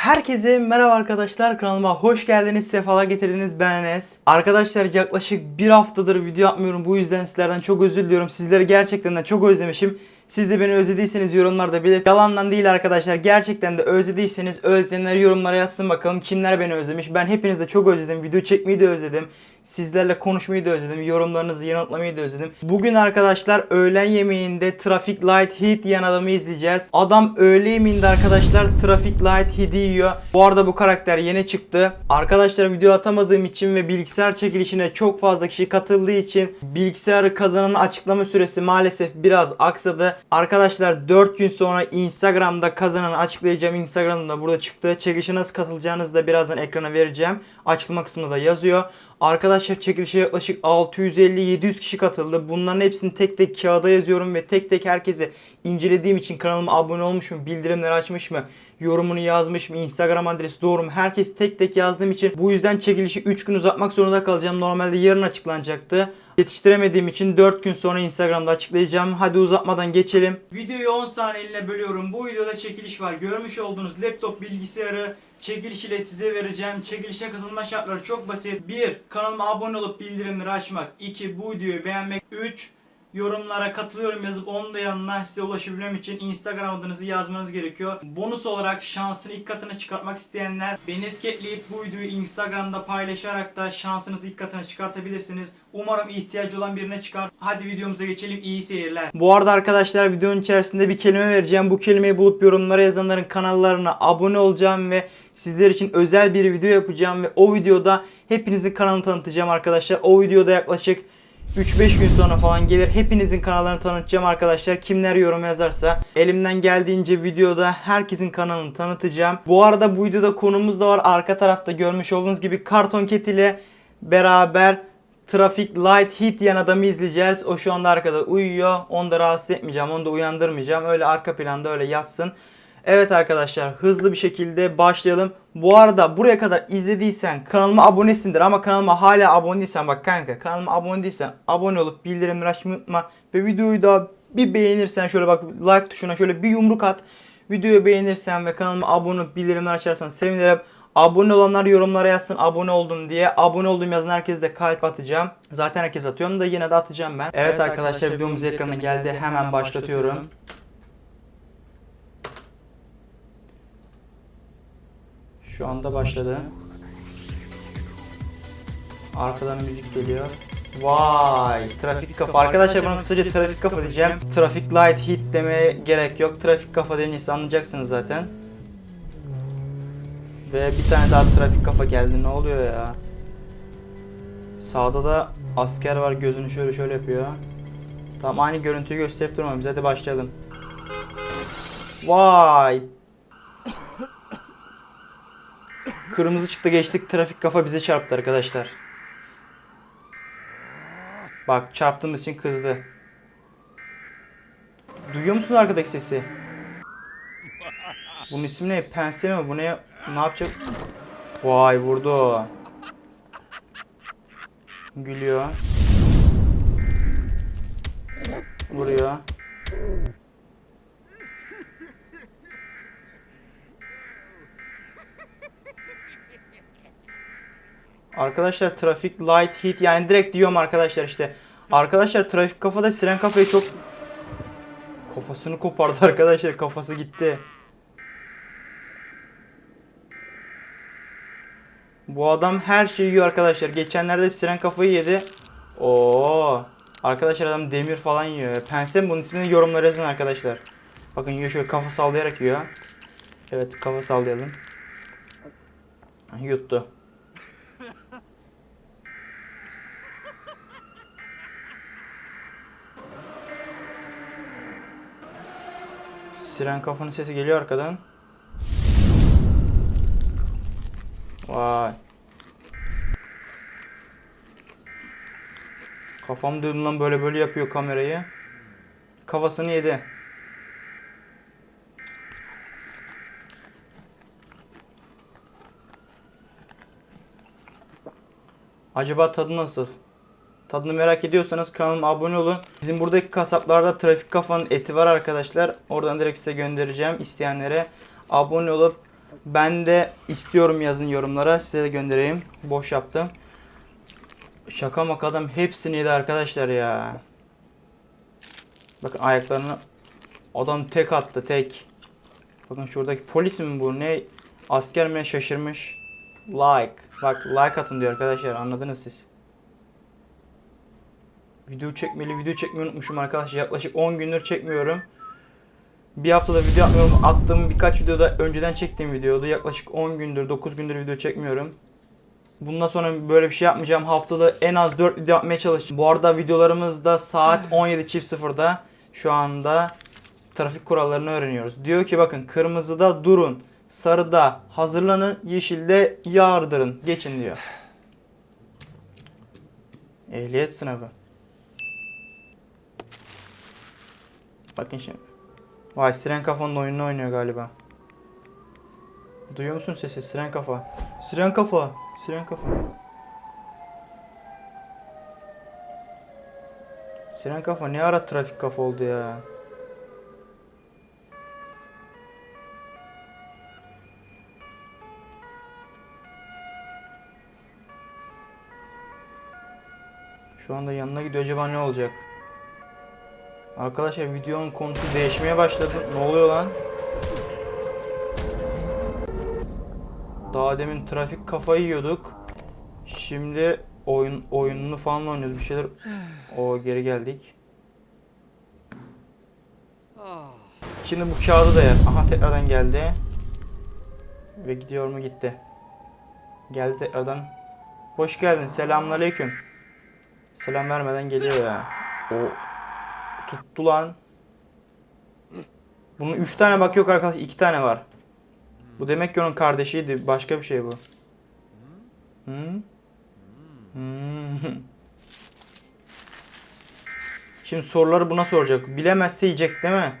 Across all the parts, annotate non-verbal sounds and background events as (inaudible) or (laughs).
Herkese merhaba arkadaşlar kanalıma hoş geldiniz sefalar getirdiniz ben Enes. Arkadaşlar yaklaşık bir haftadır video yapmıyorum bu yüzden sizlerden çok özür diliyorum. Sizleri gerçekten de çok özlemişim. Siz de beni özlediyseniz yorumlarda belirt. Yalandan değil arkadaşlar gerçekten de özlediyseniz özleyenler yorumlara yazsın bakalım kimler beni özlemiş. Ben hepinizi de çok özledim video çekmeyi de özledim. Sizlerle konuşmayı da özledim. Yorumlarınızı yanıtlamayı da özledim. Bugün arkadaşlar öğlen yemeğinde Traffic Light Heat yiyen adamı izleyeceğiz. Adam öğle yemeğinde arkadaşlar Traffic Light Heat'i yiyor. Bu arada bu karakter yeni çıktı. Arkadaşlar video atamadığım için ve bilgisayar çekilişine çok fazla kişi katıldığı için bilgisayarı kazanan açıklama süresi maalesef biraz aksadı. Arkadaşlar 4 gün sonra Instagram'da kazananı açıklayacağım. Instagram'da burada çıktı. Çekilişe nasıl katılacağınızı da birazdan ekrana vereceğim. Açıklama kısmında yazıyor. Arkadaşlar çekilişe yaklaşık 650-700 kişi katıldı. Bunların hepsini tek tek kağıda yazıyorum ve tek tek herkese incelediğim için kanalıma abone olmuş mu, bildirimleri açmış mı, yorumunu yazmış mı, Instagram adresi doğru mu? Herkes tek tek yazdığım için bu yüzden çekilişi 3 gün uzatmak zorunda kalacağım. Normalde yarın açıklanacaktı. Yetiştiremediğim için 4 gün sonra Instagram'da açıklayacağım. Hadi uzatmadan geçelim. Videoyu 10 saniyeliğine bölüyorum. Bu videoda çekiliş var. Görmüş olduğunuz laptop bilgisayarı çekiliş ile size vereceğim. Çekilişe katılma şartları çok basit. 1. Kanalıma abone olup bildirimleri açmak. 2. Bu videoyu beğenmek. 3. Yorumlara katılıyorum yazıp onun da yanına size ulaşabilmem için Instagram adınızı yazmanız gerekiyor. Bonus olarak şansını ilk katına çıkartmak isteyenler beni etiketleyip bu videoyu Instagram'da paylaşarak da şansınızı ilk katına çıkartabilirsiniz. Umarım ihtiyacı olan birine çıkar. Hadi videomuza geçelim. İyi seyirler. Bu arada arkadaşlar videonun içerisinde bir kelime vereceğim. Bu kelimeyi bulup yorumlara yazanların kanallarına abone olacağım ve sizler için özel bir video yapacağım ve o videoda hepinizin kanalını tanıtacağım arkadaşlar. O videoda yaklaşık 3-5 gün sonra falan gelir. Hepinizin kanallarını tanıtacağım arkadaşlar. Kimler yorum yazarsa elimden geldiğince videoda herkesin kanalını tanıtacağım. Bu arada bu videoda konumuz da var. Arka tarafta görmüş olduğunuz gibi Karton Cat ile beraber Traffic Light Heat diyen adamı izleyeceğiz. O şu anda arkada uyuyor. Onu da rahatsız etmeyeceğim. Onu da uyandırmayacağım. Öyle arka planda öyle yatsın. Evet arkadaşlar hızlı bir şekilde başlayalım. Bu arada buraya kadar izlediysen kanalıma abonesindir ama kanalıma hala abone değilsen bak kanka kanalıma abone değilsen abone olup bildirimleri açmayı unutma. Ve videoyu da bir beğenirsen şöyle bak like tuşuna şöyle bir yumruk at. Videoyu beğenirsen ve kanalıma abone olup bildirimleri açarsan sevinirim. Abone olanlar yorumlara yazsın abone oldum diye. Abone olduğum yazan herkese de kalp atacağım. Zaten herkes atıyorum da yine de atacağım ben. Evet, arkadaşlar videomuz ekrana geldi. Hemen başlatıyorum. Şu anda başladı. Arkadan müzik geliyor. Vay, trafik kafa. Arkadaşlar bana kısaca trafik kafa diyeceğim. Traffic light hit demeye gerek yok. Trafik kafa denirse anlayacaksınız zaten. Ve bir tane daha trafik kafa geldi. Ne oluyor ya? Sağda da asker var. Gözünü şöyle şöyle yapıyor. Tamam aynı görüntüyü gösterip durma. Biz hadi başlayalım. Vay, Kırmızı çıktı geçtik. Trafik kafa bize çarptı arkadaşlar. Bak çarptığımız için kızdı. Duyuyor musun arkadaki sesi? Bunun ismi ne? Pense mi? Bu ne? Ne yapacak? Vay vurdu. Gülüyor. Vuruyor. Arkadaşlar trafik light hit yani direkt diyorum arkadaşlar işte. Arkadaşlar trafik kafada siren kafayı çok kafasını kopardı (laughs) arkadaşlar kafası gitti. Bu adam her şeyi yiyor arkadaşlar. Geçenlerde siren kafayı yedi. Oo. Arkadaşlar adam demir falan yiyor. Pense bunun ismini yorumlara yazın arkadaşlar. Bakın yiyor şöyle kafa sallayarak yiyor. Evet kafa sallayalım. Yuttu. Siren kafanın sesi geliyor arkadan. Vay. Kafam dönünden böyle böyle yapıyor kamerayı. Kafasını yedi. Acaba tadı nasıl? Tadını merak ediyorsanız kanalıma abone olun. Bizim buradaki kasaplarda trafik kafanın eti var arkadaşlar. Oradan direkt size göndereceğim isteyenlere. Abone olup Ben de istiyorum yazın yorumlara. Size de göndereyim. Boş yaptım. Şaka maka adam hepsini yedi arkadaşlar ya. Bakın ayaklarını adam tek attı tek. Bakın şuradaki polis mi bu ne? Asker mi şaşırmış. Like. Bak like atın diyor arkadaşlar anladınız siz. Video çekmeli video çekmeyi unutmuşum arkadaşlar. Yaklaşık 10 gündür çekmiyorum. Bir haftada video atmıyorum. Attığım birkaç videoda önceden çektiğim videoydu. Yaklaşık 10 gündür 9 gündür video çekmiyorum. Bundan sonra böyle bir şey yapmayacağım. Haftada en az 4 video yapmaya çalışacağım. Bu arada videolarımızda saat (laughs) 17.00'da şu anda trafik kurallarını öğreniyoruz. Diyor ki bakın kırmızıda durun, sarıda hazırlanın, yeşilde yardırın. Geçin diyor. (sighs) Ehliyet sınavı. Bakın şimdi. Vay Siren Kafa'nın oyununu oynuyor galiba. Duyuyor musun sesi? Siren Kafa. Siren Kafa. Siren Kafa. Siren Kafa ne ara trafik kafa oldu ya? Şu anda yanına gidiyor acaba ne olacak? Arkadaşlar videonun konusu değişmeye başladı. Ne oluyor lan? Daha demin trafik kafayı yiyorduk. Şimdi oyun oyununu falan oynuyoruz bir şeyler. O geri geldik. Şimdi bu kağıdı da yer. Aha tekrardan geldi. Ve gidiyor mu gitti. Geldi tekrardan. Hoş geldin. Selamünaleyküm. Selam vermeden geliyor ya. O tuttu lan. Bunun 3 tane bak yok arkadaş 2 tane var. Bu demek ki onun kardeşiydi. Başka bir şey bu. Hı? Hmm. (laughs) Şimdi soruları buna soracak. Bilemezse yiyecek değil mi?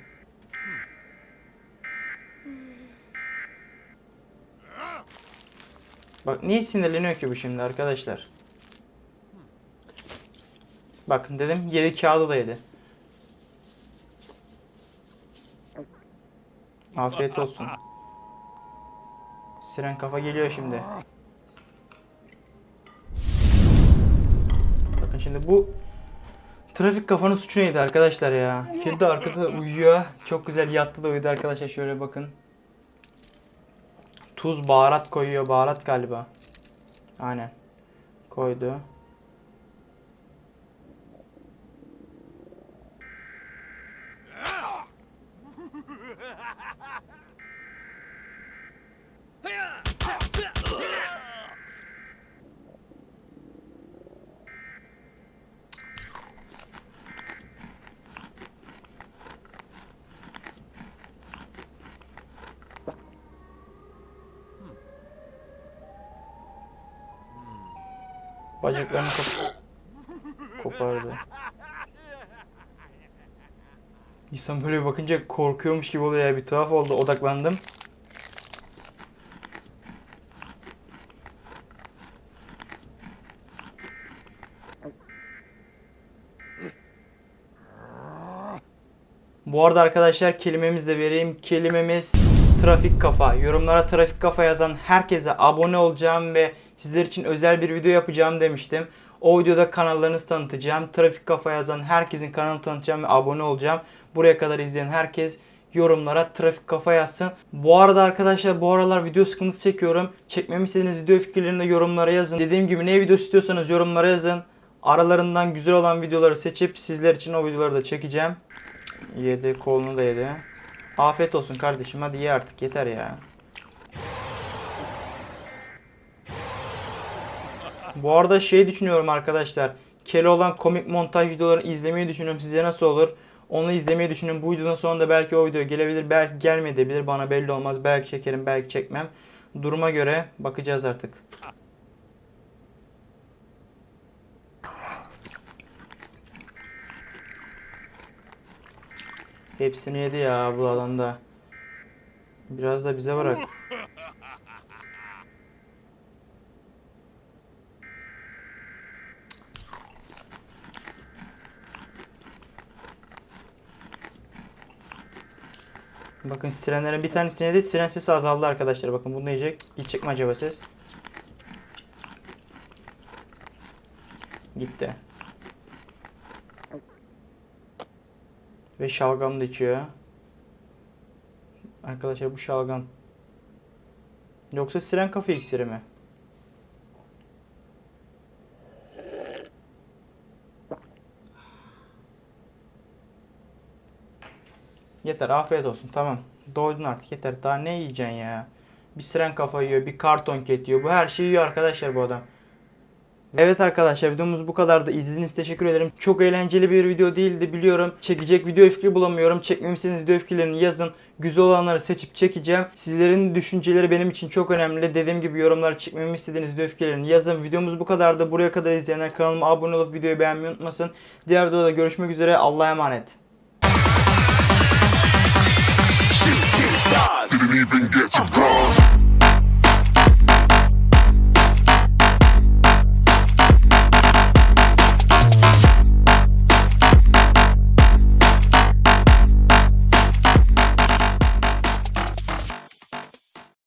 Bak niye sinirleniyor ki bu şimdi arkadaşlar? Bakın dedim yedi kağıdı da yedi. Afiyet olsun. Siren kafa geliyor şimdi. Bakın şimdi bu trafik kafanın suçu neydi arkadaşlar ya? Kedi arkada uyuyor. Çok güzel yattı da uyudu arkadaşlar şöyle bakın. Tuz, baharat koyuyor. Baharat galiba. Aynen. Koydu. Bacaklarını kop kopardı. İnsan böyle bakınca korkuyormuş gibi oluyor ya bir tuhaf oldu odaklandım. Bu arada arkadaşlar kelimemizi de vereyim. Kelimemiz trafik kafa. Yorumlara trafik kafa yazan herkese abone olacağım ve sizler için özel bir video yapacağım demiştim. O videoda kanallarınızı tanıtacağım. Trafik kafa yazan herkesin kanalını tanıtacağım ve abone olacağım. Buraya kadar izleyen herkes yorumlara trafik kafa yazsın. Bu arada arkadaşlar bu aralar video sıkıntısı çekiyorum. Çekmemi istediğiniz video fikirlerini de yorumlara yazın. Dediğim gibi ne video istiyorsanız yorumlara yazın. Aralarından güzel olan videoları seçip sizler için o videoları da çekeceğim. Yedi kolunu da yedi. Afiyet olsun kardeşim hadi ye artık yeter ya. Bu arada şey düşünüyorum arkadaşlar. Keloğlan komik montaj videolarını izlemeyi düşünüyorum. Size nasıl olur? Onu izlemeyi düşünüyorum. Bu videonun sonunda belki o video gelebilir. Belki gelmeyebilir. Bana belli olmaz. Belki çekerim belki çekmem. Duruma göre bakacağız artık. Hepsini yedi ya bu alanda. Biraz da bize bırak. Bakın sirenlerin bir tanesine de siren sesi azaldı arkadaşlar. Bakın bunu yiyecek. Gidecek mi acaba ses? Gitti. Ve şalgam da içiyor. Arkadaşlar bu şalgam. Yoksa siren kafa iksiri mi? Yeter afiyet olsun tamam. Doydun artık yeter. Daha ne yiyeceksin ya? Bir siren kafa yiyor, bir karton ket yiyor. Bu her şeyi yiyor arkadaşlar bu adam. Evet arkadaşlar videomuz bu kadardı. İzlediğiniz teşekkür ederim. Çok eğlenceli bir video değildi biliyorum. Çekecek video fikri bulamıyorum. Çekmemi istediğiniz video fikirlerini yazın. Güzel olanları seçip çekeceğim. Sizlerin düşünceleri benim için çok önemli. Dediğim gibi yorumlara çekmemi istediğiniz video fikirlerini yazın. Videomuz bu kadardı. Buraya kadar izleyenler kanalıma abone olup videoyu beğenmeyi unutmasın. Diğer videoda görüşmek üzere. Allah'a emanet. Didn't even get to cross.